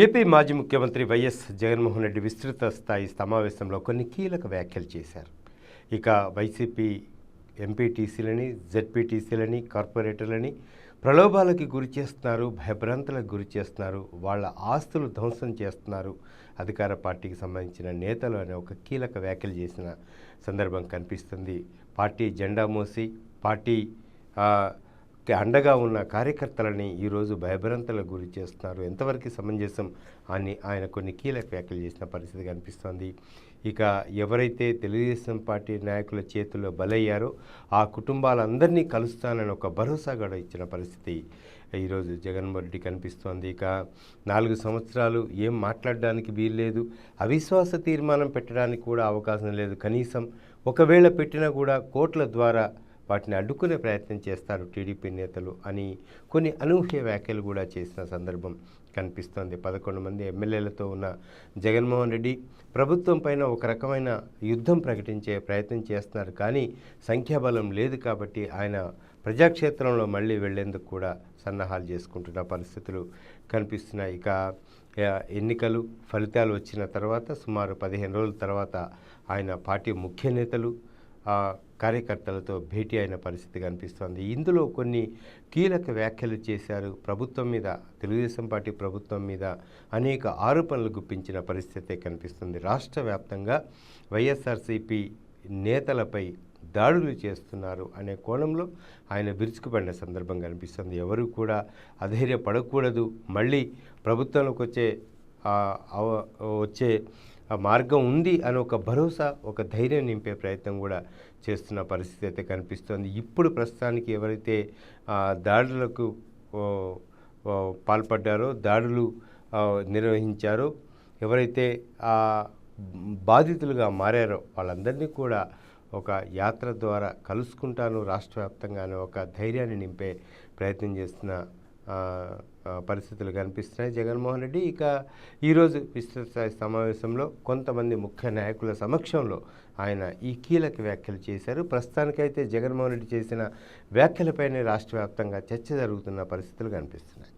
AP మాజీ ముఖ్యమంత్రి YS Jaganmohan Reddy విస్తృత స్థాయి సమావేశంలో కొన్ని కీలక వ్యాఖ్యలు చేశారు. ఇక వైసీపీ ఎంపీటీసీలని జెడ్పీటీసీలని కార్పొరేటర్లని ప్రలోభాలకి గురి చేస్తున్నారు భయభ్రాంతులకు గురి చేస్తున్నారు వాళ్ళ ఆస్తులు ధ్వంసం చేస్తున్నారు అధికార పార్టీకి సంబంధించిన నేతలు అనే ఒక కీలక వ్యాఖ్యలు చేసిన సందర్భం కనిపిస్తుంది. పార్టీ జెండా మోసి పార్టీ అండగా ఉన్న కార్యకర్తలని ఈరోజు భయభ్రాంతులకు గురి చేస్తున్నారు. ఎంతవరకు సమంజసం అని ఆయన కొన్ని కీలక వ్యాఖ్యలు చేసిన పరిస్థితి కనిపిస్తోంది. ఇక ఎవరైతే తెలుగుదేశం పార్టీ నాయకుల చేతుల్లో బలయ్యారో ఆ కుటుంబాలందరినీ కలుస్తానని ఒక భరోసా కూడా ఇచ్చిన పరిస్థితి ఈరోజు జగన్మోహన్ రెడ్డి కనిపిస్తోంది. ఇక నాలుగు సంవత్సరాలు ఏం మాట్లాడడానికి వీల్లేదు. అవిశ్వాస తీర్మానం పెట్టడానికి కూడా అవకాశం లేదు. కనీసం ఒకవేళ పెట్టినా కూడా కోర్టుల ద్వారా వాటిని అడ్డుకునే ప్రయత్నం చేస్తారు టీడీపీ నేతలు అని కొన్ని అనూహ్య వ్యాఖ్యలు కూడా చేసిన సందర్భం కనిపిస్తోంది. పదకొండు మంది ఎమ్మెల్యేలతో ఉన్న జగన్మోహన్ రెడ్డి ప్రభుత్వం పైన ఒక రకమైన యుద్ధం ప్రకటించే ప్రయత్నం చేస్తున్నారు కానీ సంఖ్యాబలం లేదు కాబట్టి ఆయన ప్రజాక్షేత్రంలో మళ్ళీ వెళ్ళేందుకు కూడా సన్నాహాలు చేసుకుంటున్న పరిస్థితులు కనిపిస్తున్నాయి. ఇక ఎన్నికలు ఫలితాలు వచ్చిన తర్వాత సుమారు పదిహేను రోజుల తర్వాత ఆయన పార్టీ ముఖ్య నేతలు కార్యకర్తలతో భేటీ అయిన పరిస్థితి కనిపిస్తోంది. ఇందులో కొన్ని కీలక వ్యాఖ్యలు చేశారు. ప్రభుత్వం మీద తెలుగుదేశం పార్టీ ప్రభుత్వం మీద అనేక ఆరోపణలు గుప్పించిన పరిస్థితి కనిపిస్తుంది. రాష్ట్ర వ్యాప్తంగా వైఎస్ఆర్సీపీ నేతలపై దాడులు చేస్తున్నారు అనే కోణంలో ఆయన విరుచుకుపడిన సందర్భం కనిపిస్తుంది. ఎవరు కూడా అధైర్యపడకూడదు. మళ్ళీ ప్రభుత్వంలోకి వచ్చే వచ్చే ఆ మార్గం ఉంది అని ఒక భరోసా ఒక ధైర్యం నింపే ప్రయత్నం కూడా చేస్తున్న పరిస్థితి అయితే కనిపిస్తోంది. ఇప్పుడు ప్రస్తుతానికి ఎవరైతే ఆ, దాడులకు పాల్పడ్డారో దాడులు నిర్వహించారో ఎవరైతే ఆ బాధితులుగా మారారో వాళ్ళందరినీ కూడా ఒక యాత్ర ద్వారా కలుసుకుంటాను రాష్ట్ర వ్యాప్తంగా అనే ఒక ధైర్యాన్ని నింపే ప్రయత్నం చేస్తున్న పరిస్థితులు కనిపిస్తున్నాయి. జగన్మోహన్ రెడ్డి ఇక ఈరోజు విస్తృత స్థాయి సమావేశంలో కొంతమంది ముఖ్య నాయకుల సమక్షంలో ఆయన ఈ కీలక వ్యాఖ్యలు చేశారు. ప్రస్తుతానికైతే జగన్మోహన్ రెడ్డి చేసిన వ్యాఖ్యలపైనే రాష్ట్ర వ్యాప్తంగా చర్చ జరుగుతున్న పరిస్థితులు కనిపిస్తున్నాయి.